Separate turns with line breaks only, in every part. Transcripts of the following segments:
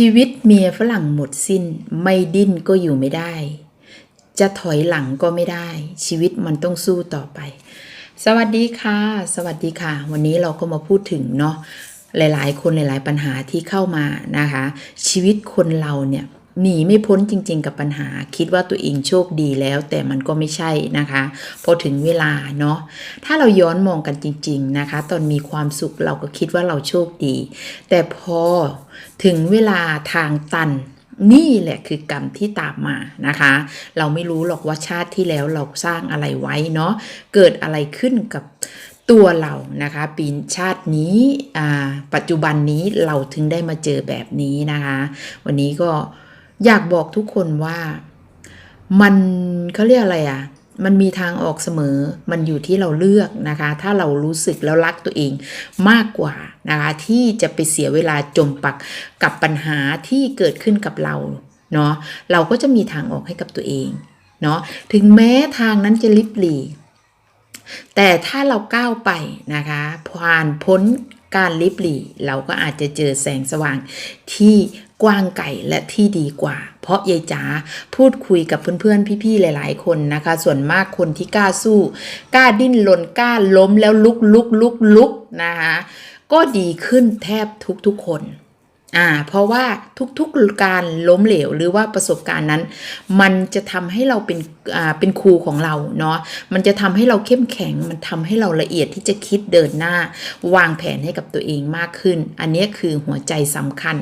ชีวิตเมียฝรั่งหมดสิ้น ไม่ดิ้นก็อยู่ไม่ได้ จะถอยหลังก็ไม่ได้ ชีวิตมันต้องสู้ต่อไป สวัสดีค่ะ สวัสดีค่ะ วันนี้เราก็มาพูดถึงเนาะหลาย ๆ คนหลาย ๆ ปัญหาที่เข้ามานะคะ ชีวิตคนเราเนี่ย หนีไม่พ้นจริง ๆ กับปัญหา คิดว่าตัวเองโชคดีแล้ว แต่มันก็ไม่ใช่นะคะ พอถึงเวลาเนาะถ้าเราย้อนมองกันจริง ๆนะคะ ตอนมีความสุขเราก็คิดว่าเราโชคดี แต่พอถึงเวลาทางตันนี่แหละคือกรรมที่ตามมานะคะ เราไม่รู้หรอกว่าชาติที่แล้วเราสร้างอะไรไว้เนาะเกิดอะไรขึ้นกับตัวเรานะคะ ปีชาตินี้ปัจจุบันนี้เราถึงได้มาเจอแบบนี้นะคะ วันนี้ก็ อยากบอกทุกคนว่ามันเขาเรียกอะไรอะ่ะ มันมีทางออกเสมอ มันอยู่ที่เราเลือกนะคะ ถ้าเรารู้สึกแล้วรักตัวเองมากกว่านะคะ ที่จะไปเสียเวลาจมปักกับปัญหาที่เกิดขึ้นกับเราเนาะ เราก็จะมีทางออกให้กับตัวเองเนาะ ถึงแม้ทางนั้นจะลิบหลี แต่ถ้าเราก้าวไปนะคะผ่านพ้นการลิบหลี เราก็อาจจะเจอแสงสว่างที่ กว้างไก่และที่ดีกว่า เพราะยายจ๋าพูดคุยกับเพื่อนๆ พี่ๆ หลาย ๆ คนนะคะ ส่วนมากคนที่กล้าสู้ กล้าดิ้นรนกล้าล้มแล้วลุกลุกลุกลุกนะคะก็ดีขึ้นแทบทุกๆคน อ่าเพราะว่าทุกๆการล้มเหลวหรือว่าประสบการณ์นั้น มันจะทำให้เราเป็นอ่าเป็นครูของเราเนาะมันจะทำให้เราเข้มแข็ง มันทำให้เราละเอียดที่จะคิดเดินหน้า วางแผนให้กับตัวเองมากขึ้น อันนี้คือหัวใจสำคัญ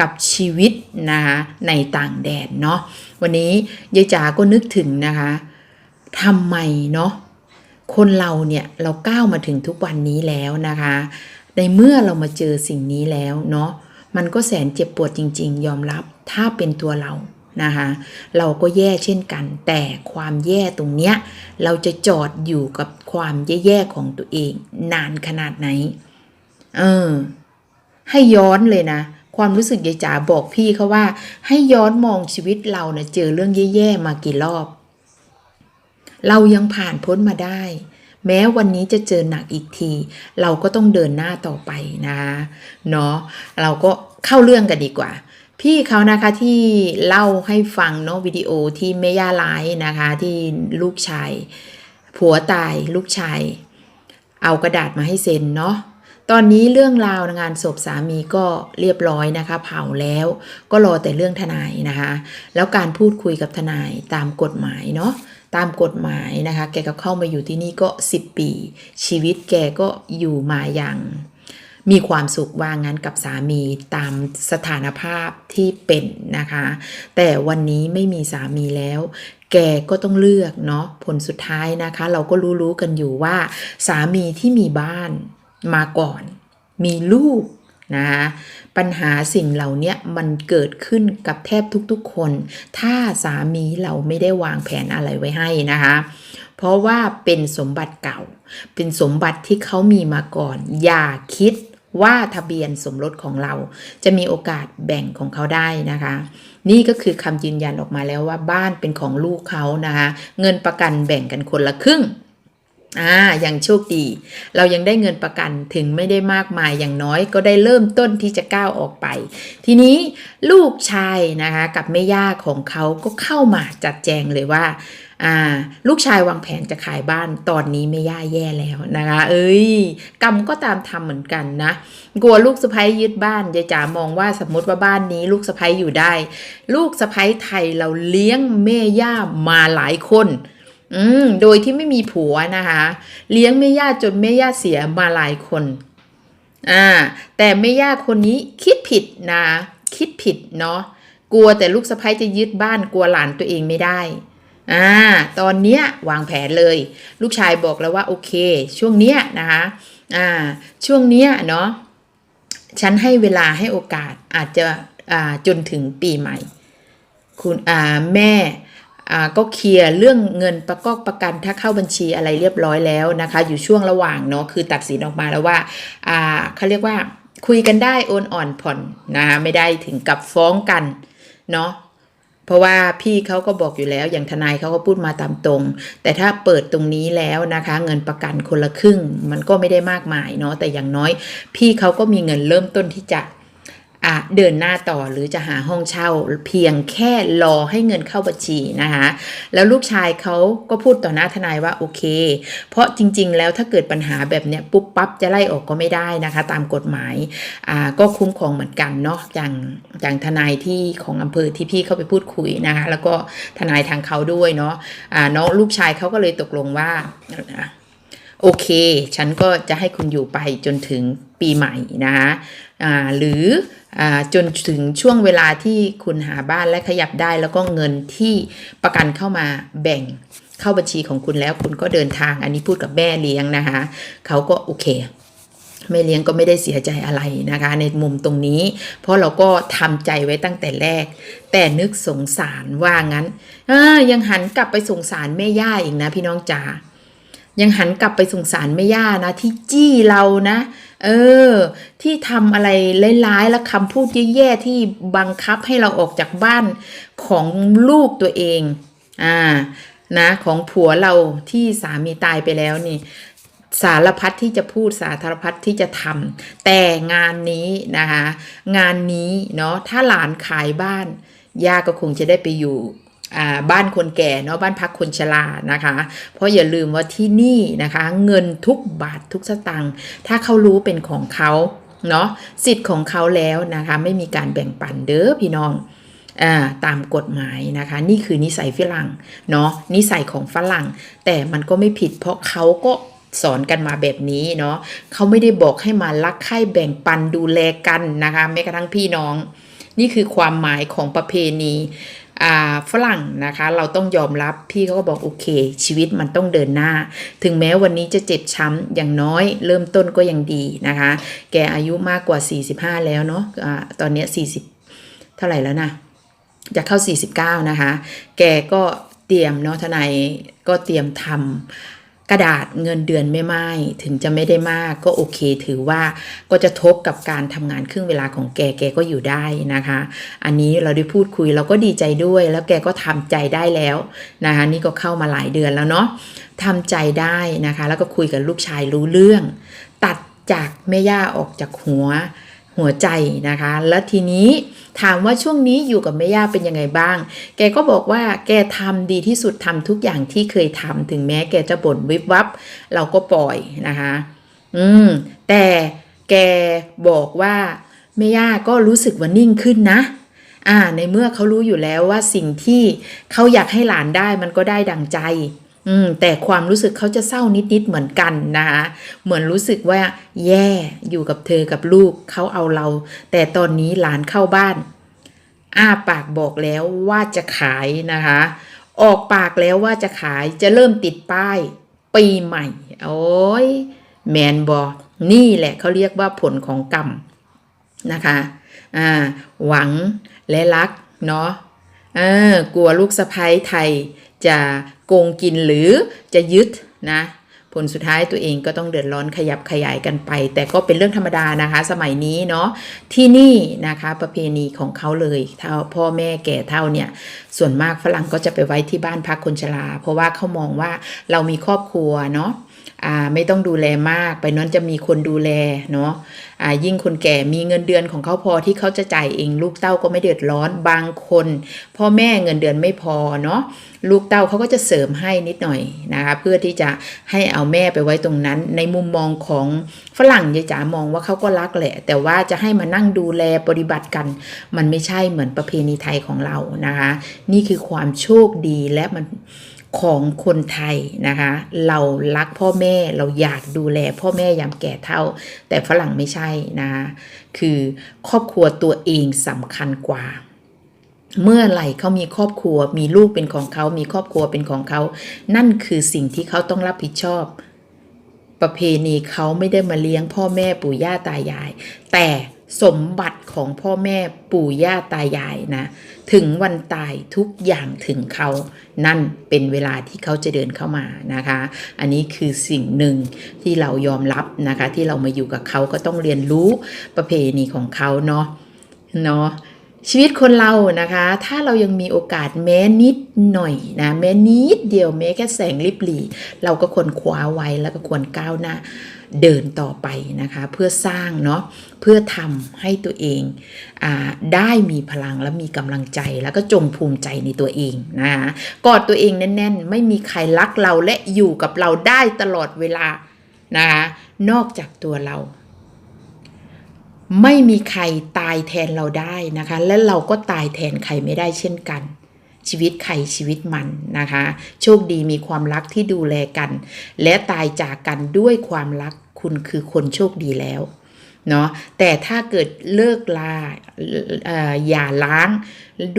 กับชีวิตนะคะในต่างแดนเนาะวันนี้ยายจ๋าก็นึกถึงนะคะทำไมเนาะคนเราเนี่ยเราก้าวมาถึงทุกวันนี้แล้วนะคะ ในเมื่อเรามาเจอสิ่งนี้แล้วเนาะ มันก็แสนเจ็บปวดจริง ๆ ยอมรับถ้าเป็นตัวเรานะคะเราก็แย่เช่นกัน แต่ความแย่ตรงเนี้ยเราจะจอดอยู่กับความแย่ๆของตัวเอง นานขนาดไหน เออ ให้ย้อนเลยนะ ความรู้สึกยายจ๋าบอกพี่เขาว่า ให้ย้อนมองชีวิตเราเนะเจอเรื่องแย่ๆมากี่รอบ เรายังผ่านพ้นมาได้ แม้วันนี้จะเจอหนักอีกที เราก็ต้องเดินหน้าต่อไปนะเนาะเราก็เข้าเรื่องกันดีกว่า พี่เขานะคะที่เล่าให้ฟังเนาะวิดีโอที่แม่ย่าไลฟ์นะคะ ที่ลูกชาย ผัวตายลูกชาย เอากระดาษมาให้เซ็นเนาะตอนนี้เรื่องราวงานศพสามีก็เรียบร้อยนะคะ เผาแล้วก็รอแต่เรื่องทนายนะคะ แล้วการพูดคุยกับทนายตามกฎหมายเนาะ ตามกฎหมายนะคะ แกก็เข้ามาอยู่ที่นี่ก็ 10 ปี ชีวิตแกก็อยู่มาอย่างมีความสุขว่างั้นกับสามีตามสถานภาพที่เป็นนะคะ แต่วันนี้ไม่มีสามีแล้ว แกก็ต้องเลือกเนาะผลสุดท้ายนะคะ เราก็รู้ๆกันอยู่ว่า สามีที่มีบ้านมาก่อน มีลูก นะคะปัญหาสิ่งเหล่านี้มันเกิดขึ้นกับแทบทุกๆคน ถ้าสามีเราไม่ได้วางแผนอะไรไว้ให้นะคะเพราะว่าเป็นสมบัติเก่า เป็นสมบัติที่เขามีมาก่อน อย่าคิดว่าทะเบียนสมรสของเรา จะมีโอกาสแบ่งของเขาได้นะคะ นี่ก็คือคำยืนยันออกมาแล้วว่าบ้านเป็นของลูกเขานะคะ เงินประกันแบ่งกันคนละครึ่ง อ่าย่างโชคดี เรายังได้เงินประกันถึงไม่ได้มากมายอย่างน้อยก็ได้เริ่มต้นที่จะก้าวออกไป ทีนี้ลูกชายนะคะกับแม่ย่าของเขาก็เข้ามาจัดแจงเลยว่าอ่าลูกชายวางแผนจะขายบ้านตอนนี้ไม่ย่าแย่แล้วนะคะ เอ้ยกรรมก็ตามทำเหมือนกันนะ กลัวลูกสะพ้ยยึดบ้านยายจ๋ามองว่าสมมติว่าบ้านนี้ ลูกสะพ้ยอยู่ได้ ลูกสะพ้ยไทยเราเลี้ยงแม่ย่ามาหลายคน อืมโดยที่ไม่มีผัวนะคะ เลี้ยงแม่ย่าจนแม่ย่าเสียมาหลายคนอ่าแต่แม่ย่าคนนี้คิดผิดนะ คิดผิดเนาะกลัวแต่ลูกสะพ้ยจะยึดบ้านกลัวหลานตัวเองไม่ได้อ่าตอนเนี้ยวางแผนเลย ลูกชายบอกแล้วว่าโอเค ช่วงเนี้ยนะคะอ่าช่วงเนี้ยเนาะฉันให้เวลาให้โอกาสอาจจะอ่าจนถึงปีใหม่ คุณอ่าแม่ ก็เคลียร์เรื่องเงินประกอบประกันถ้าเข้าบัญชีอะไรเรียบร้อยแล้วนะคะ อยู่ช่วงระหว่างเนาะคือตัดสินออกมาแล้วว่าเขาเรียกว่าคุยกันได้โอนอ่อนผ่อนนะคะไม่ได้ถึงกับฟ้องกันเนาะเพราะว่าพี่เขาก็บอกอยู่แล้วอย่างทนายเขาก็พูดมาตามตรง แต่ถ้าเปิดตรงนี้แล้วนะคะ เงินประกันคนละครึ่ง มันก็ไม่ได้มากมายเนาะแต่อย่างน้อย พี่เขาก็มีเงินเริ่มต้นที่จะ เดินหน้าต่อหรือจะหาห้องเช่าเพียงแค่รอให้เงินเข้าบัญชีนะคะแล้วลูกชายเขาก็พูดต่อหน้าทนายว่าโอเค เพราะจริง ๆ แล้วถ้าเกิดปัญหาแบบเนี้ยปุ๊บปั๊บจะไล่ออกก็ไม่ได้นะคะ ตามกฎหมายอ่าก็คุ้มครองเหมือนกันเนาะอย่างอย่างทนายที่ของอำเภอที่พี่เข้าไปพูดคุยนะคะแล้วก็ทนายทางเขาด้วยเนาะอ่าน้องลูกชายเขาก็เลยตกลงว่า โอเค ฉันก็จะให้คุณอยู่ไปจนถึงปีใหม่นะคะหรืออจนถึงช่วงเวลาที่คุณหาบ้านและขยับได้ แล้วก็เงินที่ประกันเข้ามาแบ่งเข้าบัญชีของคุณแล้วคุณก็เดินทาง อันนี้พูดกับแม่เลี้ยงนะคะเขาก็โอเคแม่เลี้ยงก็ไม่ได้เสียใจอะไรนะคะ ในมุมตรงนี้ เพราะเราก็ทำใจไว้ตั้งแต่แรก แต่นึกสงสารว่างั้น เออยังหันกลับไปสงสารแม่ย่าอีกนะพี่น้องจ๋า ยังหันกลับไปสงสารแม่ย่านะ ที่จี้เรานะ เออ ที่ทำอะไรร้ายๆและคำพูดแย่ๆที่บังคับให้เราออกจากบ้านของลูกตัวเอง อ่า นะ ของผัวเราที่สามีตายไปแล้วนี่ สารพัดที่จะพูดสารพัดที่จะทำแต่งานนี้นะคะ งานนี้เนาะถ้าหลานขายบ้านย่าก็คงจะได้ไปอยู่ บ้านคนแก่เนาะบ้านพักคนชรานะคะ เพราะอย่าลืมว่าที่นี่นะคะ เงินทุกบาททุกสตางค์ถ้าเขารู้เป็นของเขาเนาะสิทธิ์ของเขาแล้วนะคะ ไม่มีการแบ่งปันเด้อพี่น้องอ่าตามกฎหมายนะคะ นี่คือนิสัยฝรั่งเนาะนิสัยของฝรั่ง แต่มันก็ไม่ผิดเพราะเขาก็สอนกันมาแบบนี้เนาะเขาไม่ได้บอกให้มารักใคร่แบ่งปันดูแลกันนะคะแม้กระทั่งพี่น้อง นี่คือความหมายของประเพณี ฝรั่งนะคะ เราต้องยอมรับพี่เขาก็บอกโอเค ชีวิตมันต้องเดินหน้า ถึงแม้วันนี้จะเจ็บช้ำอย่างน้อยเริ่มต้นก็ยังดีนะคะ แกอายุมากกว่า 45 แล้วเนาะอ่าตอนนี้40 เท่าไหร่แล้วนะจะเข้า 49 นะคะ แกก็เตรียมเนาะทนายก็เตรียมทำ กระดาษเงินเดือนไม่ไม้ถึงจะไม่ได้มากก็โอเค ถือว่าก็จะทบกับการทำงานครึ่งเวลาของแกแกก็อยู่ได้นะคะ อันนี้เราได้พูดคุยเราก็ดีใจด้วย แล้วแกก็ทำใจได้แล้วนะคะนี่ก็เข้ามาหลายเดือนแล้วเนาะทำใจได้นะคะ แล้วก็คุยกับลูกชายรู้เรื่อง ตัดจากแม่ย่าออกจากหัว หัวใจนะคะ แล้วทีนี้ถามว่าช่วงนี้อยู่กับแม่ย่าเป็นยังไงบ้าง แกก็บอกว่าแกทำดีที่สุดทำทุกอย่างที่เคยทำถึงแม้แกจะบ่นวิบวับ เราก็ปล่อยนะคะ อืม แต่แกบอกว่าแม่ย่าก็รู้สึกว่านิ่งขึ้นนะ อ่า ในเมื่อเขารู้อยู่แล้วว่าสิ่งที่เขาอยากให้หลานได้มันก็ได้ดังใจ อืมแต่ความรู้สึกเขาจะเศร้านิดๆเหมือนกันนะคะเหมือนรู้สึกว่าแย่อยู่กับเธอกับลูกเขาเอาเรา แต่ตอนนี้หลานเข้าบ้าน อ้าปากบอกแล้วว่าจะขายนะคะ ออกปากแล้วว่าจะขายจะเริ่มติดป้าย ปีใหม่ โอ้ยแมนบอนี่แหละเขาเรียกว่าผลของกรรมนะคะอ่าหวังและรักเนาะเออกลัวลูกสะพ้ยไทยจะ โกงกินหรือจะยึดนะผลสุดท้ายตัวเองก็ต้องเดือดร้อนขยับขยายกันไป แต่ก็เป็นเรื่องธรรมดานะคะ สมัยนี้เนาะที่นี่นะคะประเพณีของเขาเลยเท่าพ่อแม่แก่เท่าเนี่ยส่วนมากฝรั่งก็จะไปไว้ที่บ้านพักคนชราเพราะว่าเขามองว่าเรามีครอบครัวเนาะ ไม่ต้องดูแลมาก ไปนั้นจะมีคนดูแลเนาะอ่ายิ่งคนแก่มีเงินเดือนของเขาพอที่เขาจะจ่ายเองลูกเต้าก็ไม่เดือดร้อนบางคน พ่อแม่เงินเดือนไม่พอเนาะลูกเต้าเขาก็จะเสริมให้นิดหน่อยนะคะเพื่อที่จะให้เอาแม่ไปไว้ตรงนั้น ในมุมมองของฝรั่งยายจ๋ามองว่าเขาก็รักแหละ แต่ว่าจะให้มานั่งดูแลปฏิบัติกัน มันไม่ใช่เหมือนประเพณีไทยของเรานะคะ นี่คือความโชคดีและมัน ของคนไทยนะคะ เรารักพ่อแม่เราอยากดูแลพ่อแม่ยามแก่เท่า แต่ฝรั่งไม่ใช่นะคะคือครอบครัวตัวเองสำคัญกว่า เมื่อไหร่เขามีครอบครัว มีลูกเป็นของเขา มีครอบครัวเป็นของเขา นั่นคือสิ่งที่เขาต้องรับผิดชอบ ประเพณีเขาไม่ได้มาเลี้ยงพ่อแม่ปู่ย่าตายาย แต่ สมบัติของพ่อแม่ปู่ย่าตายายนะ ถึงวันตายทุกอย่างถึงเขา นั่นเป็นเวลาที่เขาจะเดินเข้ามานะคะ อันนี้คือสิ่งหนึ่งที่เรายอมรับนะคะ ที่เรามาอยู่กับเขาก็ต้องเรียนรู้ประเพณีของเขาเนาะเนาะชีวิตคนเรานะคะ ถ้าเรายังมีโอกาสแม้นิดหน่อยนะแม้นิดเดียวแม้แค่แสงลิบหลีเราก็ควรคว้าไว้แล้วก็ควรก้าวหน้า เดินต่อไปนะคะ เพื่อสร้างเนาะเพื่อทำให้ตัวเองอได้มีพลังและมีกำลังใจแล้วก็จงภูมิใจในตัวเองนะคะกอดตัวเองแน่น ๆ ไม่มีใครรักเราและอยู่กับเราได้ตลอดเวลานะคะนอกจากตัวเรา ไม่มีใครตายแทนเราได้นะคะ และเราก็ตายแทนใครไม่ได้เช่นกันชีวิตใครชีวิตมันนะคะ โชคดีมีความรักที่ดูแลกัน และตายจากกันด้วยความรัก คุณคือคนโชคดีแล้วเนาะแต่ถ้าเกิดเลิกลาอย่าล้าง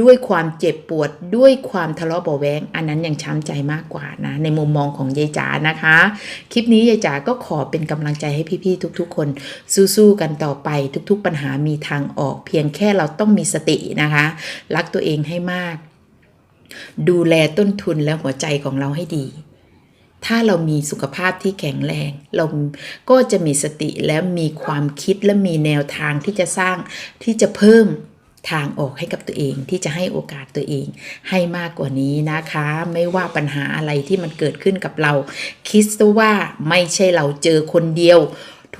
ด้วยความเจ็บปวดด้วยความทะเลาะเบาแวงอันนั้นยังช้ำใจมากกว่านะ ในมุมมองของยายจ๋านะคะ คลิปนี้ยายจ๋าก็ขอเป็นกำลังใจให้พี่ๆทุกๆ คนสู้ๆกันต่อไปทุกๆ ปัญหามีทางออก เพียงแค่เราต้องมีสตินะคะ รักตัวเองให้มาก ดูแลต้นทุนและหัวใจของเราให้ดี ถ้าเรามีสุขภาพที่แข็งแรง เราก็จะมีสติและมีความคิดและมีแนวทางที่จะสร้างที่จะเพิ่มทางออกให้กับตัวเองที่จะให้โอกาสตัวเอง ให้มากกว่านี้นะคะ ไม่ว่าปัญหาอะไรที่มันเกิดขึ้นกับเรา คิดซะว่าไม่ใช่เราเจอคนเดียว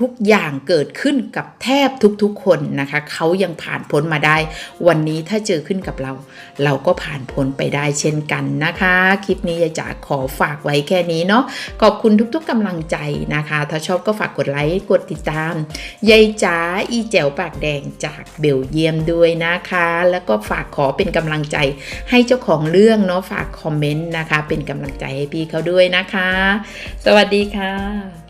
ทุกอย่างเกิดขึ้นกับแทบทุกๆคนนะคะเขายังผ่านพ้นมาได้ วันนี้ถ้าเจอขึ้นกับเรา เราก็ผ่านพ้นไปได้เช่นกันนะคะ คลิปนี้ยายจ๋าขอฝากไว้แค่นี้เนาะขอบคุณทุกๆกำลังใจนะคะ ถ้าชอบก็ฝากกดไลค์กดติดตามยายจ๋าอีแจ๋วปากแดงจากเบลเยียมด้วยนะคะ แล้วก็ฝากขอเป็นกำลังใจให้เจ้าของเรื่องเนาะฝากคอมเมนต์นะคะ เป็นกำลังใจให้พี่เขาด้วยนะคะ สวัสดีค่ะ